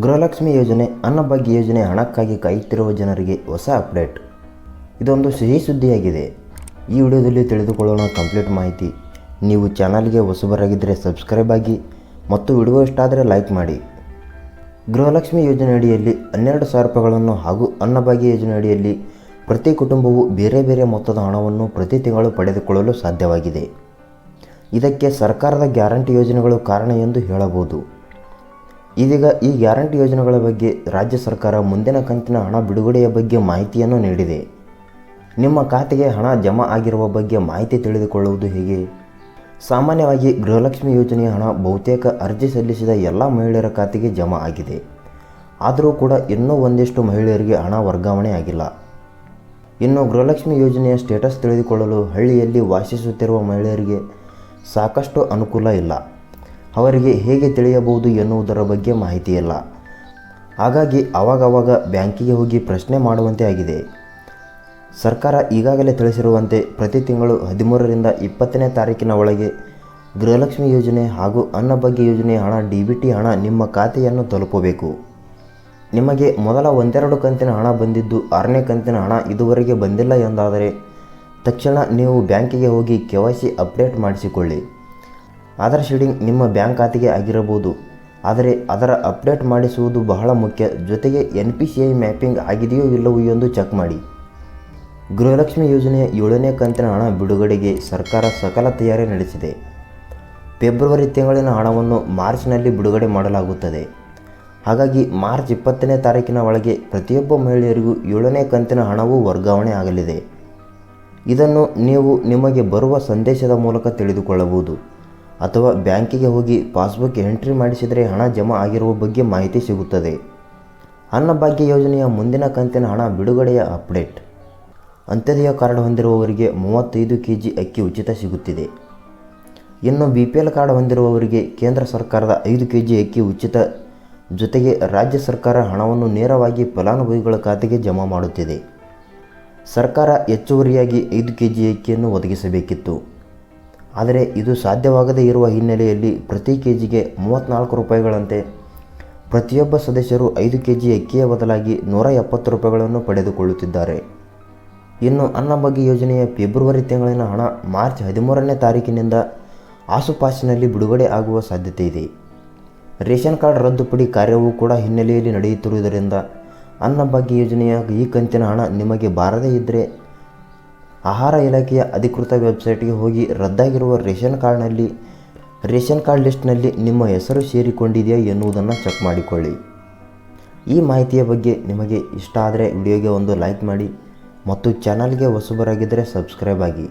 ಗೃಹಲಕ್ಷ್ಮಿ ಯೋಜನೆ, ಅನ್ನಭಾಗ್ಯ ಯೋಜನೆ ಹಣಕ್ಕಾಗಿ ಕಾಯುತ್ತಿರುವ ಜನರಿಗೆ ಹೊಸ ಅಪ್ಡೇಟ್. ಇದೊಂದು ಸಿಹಿ ಸುದ್ದಿಯಾಗಿದೆ. ಈ ವಿಡಿಯೋದಲ್ಲಿ ತಿಳಿದುಕೊಳ್ಳೋಣ ಕಂಪ್ಲೀಟ್ ಮಾಹಿತಿ. ನೀವು ಚಾನಲ್ಗೆ ಹೊಸಬರಾಗಿದ್ದರೆ ಸಬ್ಸ್ಕ್ರೈಬ್ ಆಗಿ ಮತ್ತು ವಿಡಿಯೋ ಇಷ್ಟ ಆದರೆ ಲೈಕ್ ಮಾಡಿ. ಗೃಹಲಕ್ಷ್ಮಿ ಯೋಜನೆ ಅಡಿಯಲ್ಲಿ ಹನ್ನೆರಡು ಸಾವಿರ ರೂಪಾಯಿಗಳನ್ನು ಹಾಗೂ ಅನ್ನಭಾಗ್ಯ ಯೋಜನೆ ಅಡಿಯಲ್ಲಿ ಪ್ರತಿ ಕುಟುಂಬವು ಬೇರೆ ಬೇರೆ ಮೊತ್ತದ ಹಣವನ್ನು ಪ್ರತಿ ತಿಂಗಳು ಪಡೆದುಕೊಳ್ಳಲು ಸಾಧ್ಯವಾಗಿದೆ. ಇದಕ್ಕೆ ಸರ್ಕಾರದ ಗ್ಯಾರಂಟಿ ಯೋಜನೆಗಳು ಕಾರಣ ಎಂದು ಹೇಳಬಹುದು. ಇದೀಗ ಈ ಗ್ಯಾರಂಟಿ ಯೋಜನೆಗಳ ಬಗ್ಗೆ ರಾಜ್ಯ ಸರ್ಕಾರ ಮುಂದಿನ ಕಂತಿನ ಹಣ ಬಿಡುಗಡೆಯ ಬಗ್ಗೆ ಮಾಹಿತಿಯನ್ನು ನೀಡಿದೆ. ನಿಮ್ಮ ಖಾತೆಗೆ ಹಣ ಜಮಾ ಆಗಿರುವ ಬಗ್ಗೆ ಮಾಹಿತಿ ತಿಳಿದುಕೊಳ್ಳುವುದು ಹೇಗೆ? ಸಾಮಾನ್ಯವಾಗಿ ಗೃಹಲಕ್ಷ್ಮಿ ಯೋಜನೆಯ ಹಣ ಬಹುತೇಕ ಅರ್ಜಿ ಸಲ್ಲಿಸಿದ ಎಲ್ಲ ಮಹಿಳೆಯರ ಖಾತೆಗೆ ಜಮಾ ಆಗಿದೆ. ಆದರೂ ಕೂಡ ಇನ್ನೂ ಒಂದಿಷ್ಟು ಮಹಿಳೆಯರಿಗೆ ಹಣ ವರ್ಗಾವಣೆ ಆಗಿಲ್ಲ. ಇನ್ನು ಗೃಹಲಕ್ಷ್ಮಿ ಯೋಜನೆಯ ಸ್ಟೇಟಸ್ ತಿಳಿದುಕೊಳ್ಳಲು ಹಳ್ಳಿಯಲ್ಲಿ ವಾಸಿಸುತ್ತಿರುವ ಮಹಿಳೆಯರಿಗೆ ಸಾಕಷ್ಟು ಅನುಕೂಲ ಇಲ್ಲ. ಅವರಿಗೆ ಹೇಗೆ ತಿಳಿಯಬಹುದು ಎನ್ನುವುದರ ಬಗ್ಗೆ ಮಾಹಿತಿ ಇಲ್ಲ ಹಾಗಾಗಿ ಆವಾಗವಾಗ ಬ್ಯಾಂಕಿಗೆ ಹೋಗಿ ಪ್ರಶ್ನೆ ಮಾಡುವಂತೆ ಆಗಿದೆ. ಸರ್ಕಾರ ಈಗಾಗಲೇ ತಿಳಿಸಿರುವಂತೆ ಪ್ರತಿ ತಿಂಗಳು ಹದಿಮೂರರಿಂದ ಇಪ್ಪತ್ತನೇ ತಾರೀಕಿನ ಒಳಗೆ ಗೃಹಲಕ್ಷ್ಮಿ ಯೋಜನೆ ಹಾಗೂ ಅನ್ನಭಾಗ್ಯ ಯೋಜನೆ ಹಣ, ಡಿ ಬಿ ಟಿ ಹಣ ನಿಮ್ಮ ಖಾತೆಯನ್ನು ತಲುಪಬೇಕು. ನಿಮಗೆ ಮೊದಲ ಒಂದೆರಡು ಕಂತಿನ ಹಣ ಬಂದಿದ್ದು ಆರನೇ ಕಂತಿನ ಹಣ ಇದುವರೆಗೆ ಬಂದಿಲ್ಲ ಎಂದಾದರೆ ತಕ್ಷಣ ನೀವು ಬ್ಯಾಂಕಿಗೆ ಹೋಗಿ ಕೆ ವೈ ಸಿ ಅಪ್ಡೇಟ್ ಮಾಡಿಸಿಕೊಳ್ಳಿ. ಆಧಾರ್ ಶೀಡಿಂಗ್ ನಿಮ್ಮ ಬ್ಯಾಂಕ್ ಖಾತೆಗೆ ಆಗಿರಬಹುದು. ಆದರೆ ಅದರ ಅಪ್ಡೇಟ್ ಮಾಡಿಸುವುದು ಬಹಳ ಮುಖ್ಯ. ಜೊತೆಗೆ N P C I mapping ಆಗಿದೆಯೋ ಇಲ್ಲವೋ ಎಂದು ಚೆಕ್ ಮಾಡಿ. ಗೃಹಲಕ್ಷ್ಮಿ ಯೋಜನೆಯ ಏಳನೇ ಕಂತಿನ ಹಣ ಬಿಡುಗಡೆಗೆ ಸರ್ಕಾರ ಸಕಲ ತಯಾರಿ ನಡೆಸಿದೆ. ಫೆಬ್ರವರಿ ತಿಂಗಳಿನ ಹಣವನ್ನು ಮಾರ್ಚ್ನಲ್ಲಿ ಬಿಡುಗಡೆ ಮಾಡಲಾಗುತ್ತದೆ. ಹಾಗಾಗಿ ಮಾರ್ಚ್ ಇಪ್ಪತ್ತನೇ ತಾರೀಕಿನ ಒಳಗೆ ಪ್ರತಿಯೊಬ್ಬ ಮಹಿಳೆಯರಿಗೂ ಏಳನೇ ಕಂತಿನ ಹಣವು ವರ್ಗಾವಣೆ ಆಗಲಿದೆ. ಇದನ್ನು ನೀವು ನಿಮಗೆ ಬರುವ ಸಂದೇಶದ ಮೂಲಕ ತಿಳಿದುಕೊಳ್ಳಬಹುದು. ಅಥವಾ ಬ್ಯಾಂಕಿಗೆ ಹೋಗಿ ಪಾಸ್ಬುಕ್ ಎಂಟ್ರಿ ಮಾಡಿಸಿದರೆ ಹಣ ಜಮಾ ಆಗಿರುವ ಬಗ್ಗೆ ಮಾಹಿತಿ ಸಿಗುತ್ತದೆ. ಅನ್ನಭಾಗ್ಯ ಯೋಜನೆಯ ಮುಂದಿನ ಕಂತಿನ ಹಣ ಬಿಡುಗಡೆಯ ಅಪ್ಡೇಟ್. ಅಂತ್ಯೋದಯ ಕಾರ್ಡ್ ಹೊಂದಿರುವವರಿಗೆ ಮೂವತ್ತೈದು ಕೆ ಜಿ ಅಕ್ಕಿ ಉಚಿತ ಸಿಗುತ್ತಿದೆ. ಇನ್ನು ಬಿ ಪಿ ಎಲ್ ಕಾರ್ಡ್ ಹೊಂದಿರುವವರಿಗೆ ಕೇಂದ್ರ ಸರ್ಕಾರದ ಐದು ಕೆ ಜಿ ಅಕ್ಕಿ ಉಚಿತ ಜೊತೆಗೆ ರಾಜ್ಯ ಸರ್ಕಾರ ಹಣವನ್ನು ನೇರವಾಗಿ ಫಲಾನುಭವಿಗಳ ಖಾತೆಗೆ ಜಮಾ ಮಾಡುತ್ತಿದೆ. ಸರ್ಕಾರ ಹೆಚ್ಚುವರಿಯಾಗಿ ಐದು ಕೆ ಜಿ ಅಕ್ಕಿಯನ್ನು ಒದಗಿಸಬೇಕಿತ್ತು. ಆದರೆ ಇದು ಸಾಧ್ಯವಾಗದೇ ಇರುವ ಹಿನ್ನೆಲೆಯಲ್ಲಿ ಪ್ರತಿ ಕೆ ಜಿಗೆ ಮೂವತ್ತ್ನಾಲ್ಕು ರೂಪಾಯಿಗಳಂತೆ. ಪ್ರತಿಯೊಬ್ಬ ಸದಸ್ಯರು ಐದು ಕೆ ಜಿ ಅಕ್ಕಿಯ ಬದಲಾಗಿ ನೂರ ಎಪ್ಪತ್ತು ರೂಪಾಯಿಗಳನ್ನು ಪಡೆದುಕೊಳ್ಳುತ್ತಿದ್ದಾರೆ. ಇನ್ನು ಅನ್ನಭಾಗ್ಯ ಯೋಜನೆಯ ಫೆಬ್ರವರಿ ತಿಂಗಳಿನ ಹಣ ಮಾರ್ಚ್ ಹದಿಮೂರನೇ ತಾರೀಕಿನಿಂದ ಆಸುಪಾಸಿನಲ್ಲಿ ಬಿಡುಗಡೆ ಆಗುವ ಸಾಧ್ಯತೆ ಇದೆ. ರೇಷನ್ ಕಾರ್ಡ್ ರದ್ದುಪಡಿ ಕಾರ್ಯವೂ ಕೂಡ ಹಿನ್ನೆಲೆಯಲ್ಲಿ ನಡೆಯುತ್ತಿರುವುದರಿಂದ ಅನ್ನಭಾಗ್ಯ ಯೋಜನೆಯ ಈ ಕಂತಿನ ಹಣ ನಿಮಗೆ ಬಾರದೇ ಇದ್ದರೆ ಆಹಾರ ಇಲಾಖೆಯ ಅಧಿಕೃತ ವೆಬ್ಸೈಟ್ಗೆ ಹೋಗಿ ರದ್ದಾಗಿರುವ ರೇಷನ್ ಕಾರ್ಡ್ನಲ್ಲಿ, ರೇಷನ್ ಕಾರ್ಡ್ ಲಿಸ್ಟ್ನಲ್ಲಿ ನಿಮ್ಮ ಹೆಸರು ಸೇರಿಕೊಂಡಿದೆಯಾ ಎನ್ನುವುದನ್ನು ಚೆಕ್ ಮಾಡಿಕೊಳ್ಳಿ. ಈ ಮಾಹಿತಿಯ ಬಗ್ಗೆ ನಿಮಗೆ ಇಷ್ಟ ಆದರೆ ವಿಡಿಯೋಗೆ ಒಂದು ಲೈಕ್ ಮಾಡಿ ಮತ್ತು ಚಾನಲ್ಗೆ ಹೊಸಬರಾಗಿದ್ದರೆ ಸಬ್ಸ್ಕ್ರೈಬ್ ಆಗಿ.